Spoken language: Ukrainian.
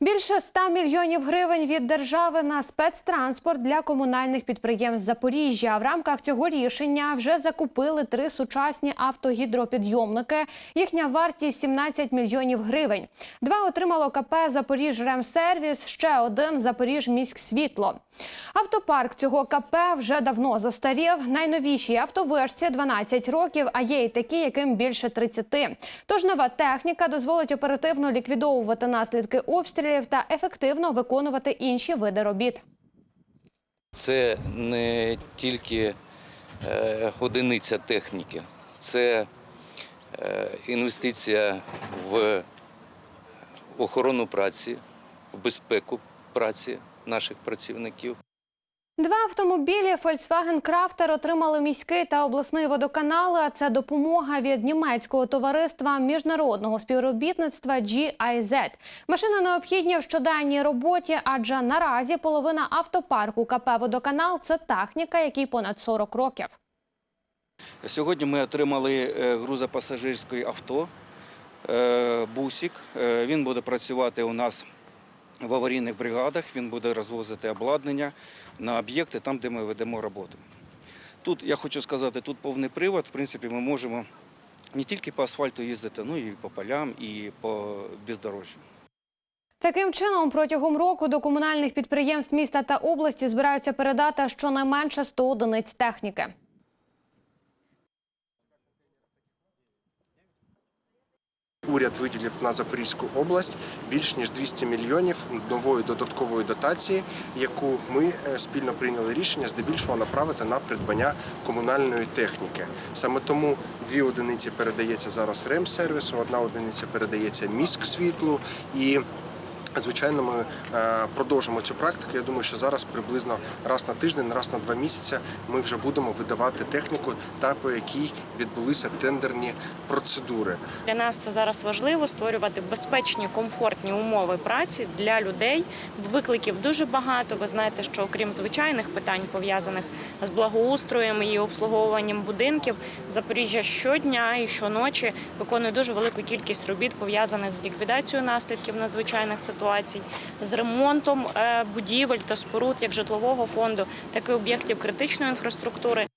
Більше 100 мільйонів гривень від держави на спецтранспорт для комунальних підприємств Запоріжжя. В рамках цього рішення вже закупили три сучасні автогідропідйомники. Їхня вартість 17 мільйонів гривень. Два отримало КП «Запоріжремсервіс», ще один «Запоріжміськсвітло». Автопарк цього КП вже давно застарів. Найновішій автовишці 12 років, а є й такі, яким більше 30. Тож нова техніка дозволить оперативно ліквідовувати наслідки обстрілів та ефективно виконувати інші види робіт. Це не тільки е, одиниця техніки, це е, інвестиція в охорону праці, в безпеку праці наших працівників. Два автомобілі Volkswagen Crafter отримали міський та обласний водоканали. А Це допомога від німецького товариства міжнародного співробітництва GIZ. Машини необхідні в щоденній роботі, адже наразі половина автопарку КП «Водоканал» – це техніка, якій понад 40 років. Сьогодні ми отримали е, грузопасажирське авто е, бусик. Е, Він буде працювати у нас в аварійних бригадах. Він буде розвозити обладнання на об'єкти там, де ми ведемо роботу. Тут я хочу сказати, тут повний привод. В принципі, ми можемо не тільки по асфальту їздити, ну і по полям, і по бездорожжю. Таким чином, протягом року до комунальних підприємств міста та області збираються передати щонайменше 100 одиниць техніки. Уряд виділив на Запорізьку область більш ніж 200 мільйонів нової додаткової дотації, яку ми е, спільно прийняли рішення здебільшого направити на придбання комунальної техніки. Саме тому дві одиниці передається зараз ремсервісу, одна одиниця передається міськ світлу і. Звичайно, ми е, продовжимо цю практику. Я думаю, що зараз приблизно раз на тиждень, раз на два місяці ми вже будемо видавати техніку, та по якій відбулися тендерні процедури. Для нас це зараз важливо створювати безпечні, комфортні умови праці для людей. Викликів дуже багато. Ви знаєте, що окрім звичайних питань пов'язаних з благоустроєм і обслуговуванням будинків, Запоріжжя щодня і щоночі виконує дуже велику кількість робіт пов'язаних з ліквідацією наслідків надзвичайних ситуацій, з ремонтом е, будівель та споруд як житлового фонду, так і об'єктів критичної інфраструктури.